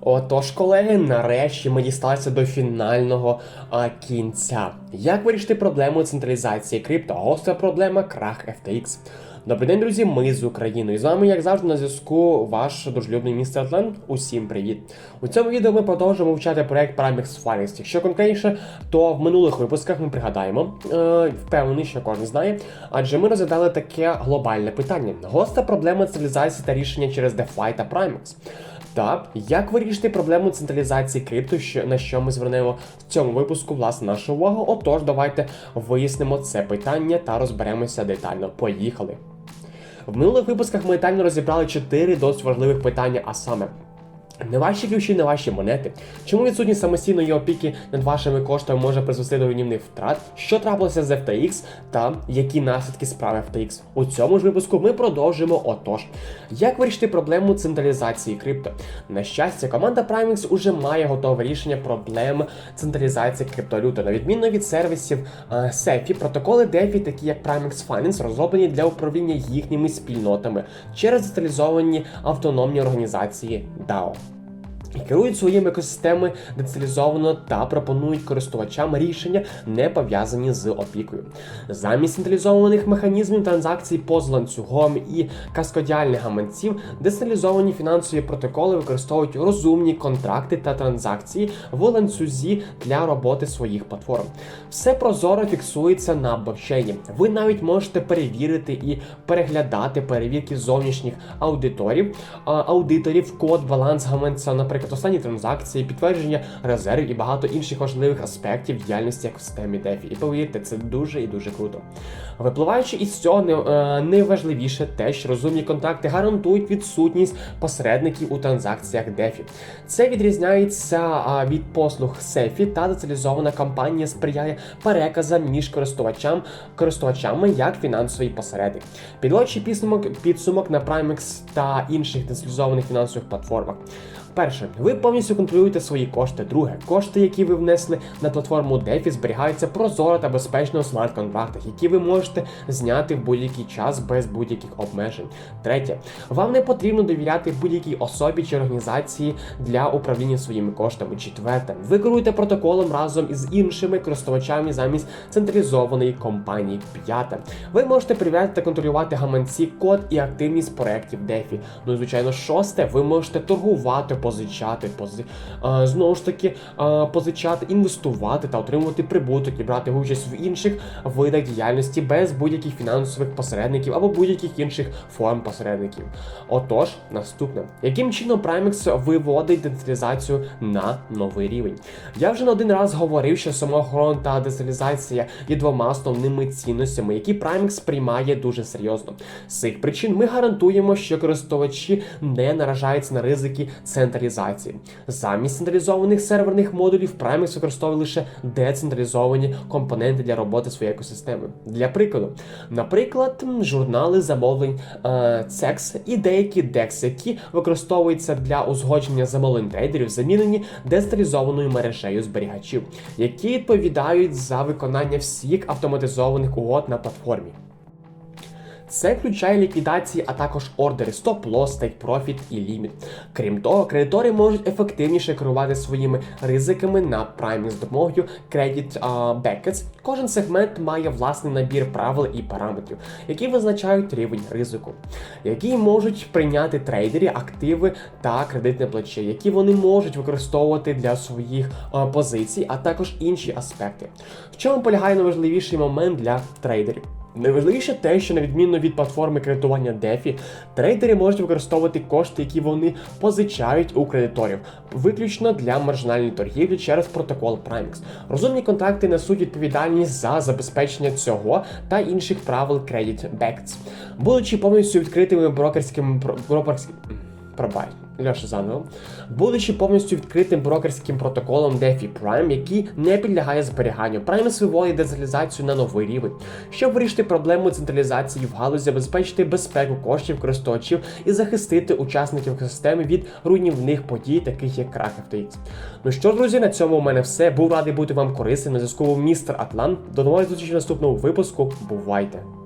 Отож, колеги, нарешті ми дісталися до фінального а, кінця. Як вирішити проблему централізації крипто? Гостра проблема крах FTX. Добрий день, друзі. Ми з України. І з вами, як завжди, на зв'язку ваш дружелюбний містер Атлант. Усім привіт! У цьому відео ми продовжуємо вивчати проект Primex Finance. Якщо конкретніше, то в минулих випусках ми пригадаємо, е, впевнений, що кожен знає, адже ми розглядали таке глобальне питання: гостра проблема цивілізації та рішення через DeFi та Primex. Та як вирішити проблему централізації крипто, що на що ми звернемо в цьому випуску власне нашу увагу? Отож, давайте вияснимо це питання та розберемося детально. Поїхали. В минулих випусках ми детально розібрали чотири досить важливих питання, а саме. Не ваші ключі, не ваші монети. Чому відсутність самостійної опіки над вашими коштами може призвести до руйнівних втрат? Що трапилося з FTX та які наслідки справи FTX? У цьому ж випуску ми продовжимо. Отож, як вирішити проблему централізації крипто? На щастя, команда Primex уже має готове рішення проблем централізації криптовалюти. На відміну від сервісів е, SEFI, протоколи DeFi, такі як Primex Finance, розроблені для управління їхніми спільнотами через децентралізовані автономні організації DAO керують своїми екосистеми децентралізовано та пропонують користувачам рішення, не пов'язані з опікою. Замість централізованих механізмів транзакцій поза ланцюгом і каскодіальних гаманців, децентралізовані фінансові протоколи використовують розумні контракти та транзакції в ланцюзі для роботи своїх платформ. Все прозоро фіксується на блокчейні. Ви навіть можете перевірити і переглядати перевірки зовнішніх аудиторів, аудиторів, код, баланс гаманця, наприклад, останні транзакції, підтвердження резервів і багато інших важливих аспектів діяльності екосистеми DeFi. І повірте, це дуже і дуже круто. Випливаючи із цього, е, найважливіше те, що розумні контакти гарантують відсутність посередників у транзакціях DeFi. Це відрізняється від послуг SEFI та децентралізована компанія сприяє переказам між користувачам, користувачами як фінансовий посередник. Підводячи підсумок, підсумок на Primex та інших децентралізованих фінансових платформах. Перше, ви повністю контролюєте свої кошти. Друге, кошти, які ви внесли на платформу DeFi, зберігаються прозоро та безпечно у смарт-контрактах, які ви можете зняти в будь-який час без будь-яких обмежень. Третє, вам не потрібно довіряти будь-якій особі чи організації для управління своїми коштами. Четверте, ви керуєте протоколом разом із іншими користувачами замість централізованої компанії. П'яте, ви можете перевіряти та контролювати гаманці, код і активність проєктів DeFi. Ну і звичайно, шосте, ви можете торгувати, позичати, пози... а, знову ж таки а, позичати, інвестувати та отримувати прибуток і брати участь в інших видах діяльності без будь-яких фінансових посередників або будь-яких інших форм посередників. Отож, наступне, яким чином Primex виводить децентралізацію на новий рівень? Я вже не один раз говорив, що самоохорона та децентралізація є двома основними цінностями, які Primex сприймає дуже серйозно. З цих причин ми гарантуємо, що користувачі не наражаються на ризики централізації. Замість централізованих серверних модулів Primex використовує лише децентралізовані компоненти для роботи своєї екосистеми. Для прикладу, наприклад, журнали замовлень е, CEX і деякі DEX, які використовуються для узгодження замовлень трейдерів, замінені децентралізованою мережею зберігачів, які відповідають за виконання всіх автоматизованих угод на платформі. Це включає ліквідації, а також ордери стоп-лосс, take-profit і ліміт. Крім того, кредитори можуть ефективніше керувати своїми ризиками на Prime з допомогою Credit Buckets. Кожен сегмент має власний набір правил і параметрів, які визначають рівень ризику, які можуть прийняти трейдери, активи та кредитне плече, які вони можуть використовувати для своїх позицій, а також інші аспекти. В чому полягає найважливіший момент для трейдерів? Найважливіше те, що на відміну від платформи кредитування DeFi, трейдери можуть використовувати кошти, які вони позичають у кредиторів, виключно для маржинальної торгівлі через протокол Primex. Розумні контракти несуть відповідальність за забезпечення цього та інших правил Credit Backs, будучи повністю відкритими брокерськими про- брокерським. Пробай, Льоша заново. Будучи повністю відкритим брокерським протоколом DeFi Prime, який не підлягає зберіганню, Primex виводить децентралізацію на новий рівень, щоб вирішити проблему централізації в галузі, забезпечити безпеку коштів користувачів і захистити учасників екосистеми від руйнівних подій, таких як крах FTX. Ну що друзі, на цьому у мене все. Був радий бути вам корисним. На зв'язку був містер Атлант. До нової зустрічі в наступному випуску. Бувайте!